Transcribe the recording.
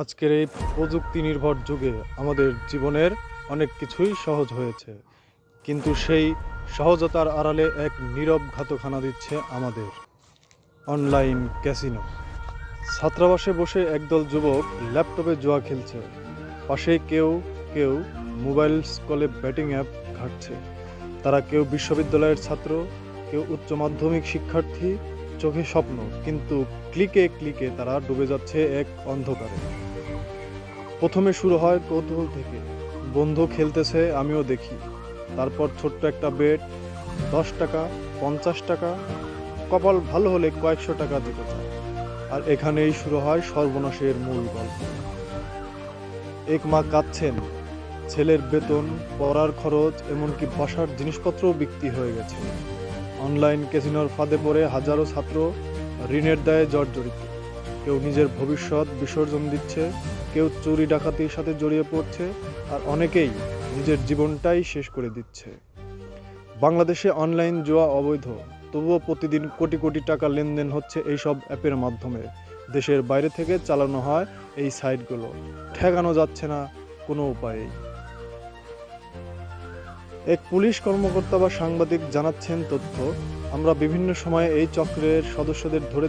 আজকের এই প্রযুক্তি নির্ভর যুগে আমাদের জীবনের অনেক কিছুই সহজ হয়েছে। কিন্তু সেই সহজতার আড়ালে এক নীরব ঘাতখানা দিচ্ছে আমাদের অনলাইন ক্যাসিনো। ছাত্রাবাসে বসে একদল যুবক ল্যাপটপে জুয়া খেলছে। পাশে কেউ কেউ মোবাইল কলে ব্যাটিং অ্যাপ ঘাটছে। তারা কেউ বিশ্ববিদ্যালয়ের ছাত্র, কেউ উচ্চ মাধ্যমিক শিক্ষার্থী, চোখে স্বপ্ন, কিন্তু ক্লিকে ক্লিকে তারা ডুবে যাচ্ছে এক অন্ধকারে। প্রথমে শুরু হয় কৌতূহল থেকে। বন্ধু খেলতেছে, আমিও দেখি। তারপর ছোট্ট একটা বেড, দশ টাকা, পঞ্চাশ টাকা। কপাল ভালো হলে কয়েকশো টাকা দিতে চায়। আর এখানেই শুরু হয় সর্বনাশের মূল গল্প। এক মা কাঁদছেন। ছেলের বেতন, পড়ার খরচ, এমনকি বাসার জিনিসপত্রও বিক্রি হয়ে গেছে। অনলাইন ক্যাসিনোর ফাঁদে পড়ে হাজারো ছাত্র ঋণের দায়ে জর্জরিত। কেউ নিজের ভবিষ্যৎ বিসর্জন দিচ্ছে, কেউ চুরি ডাকাতির সাথে জড়িয়ে পড়ছে, আর অনেকেই নিজের জীবনটাই শেষ করে দিচ্ছে। বাংলাদেশে অনলাইন জুয়া অবৈধ, তবুও প্রতিদিন কোটি কোটি টাকা লেনদেন হচ্ছে এইসব অ্যাপের মাধ্যমে। দেশের বাইরে থেকে চালানো হয় এই সাইটগুলো। ঠেকানো যাচ্ছে না কোনো উপায়েই। এক পুলিশ কর্মকর্তা বা সাংবাদিক জানাচ্ছেন তথ্য, আমরা বিভিন্ন সময়ে এই চক্রের সদস্যদের ধরে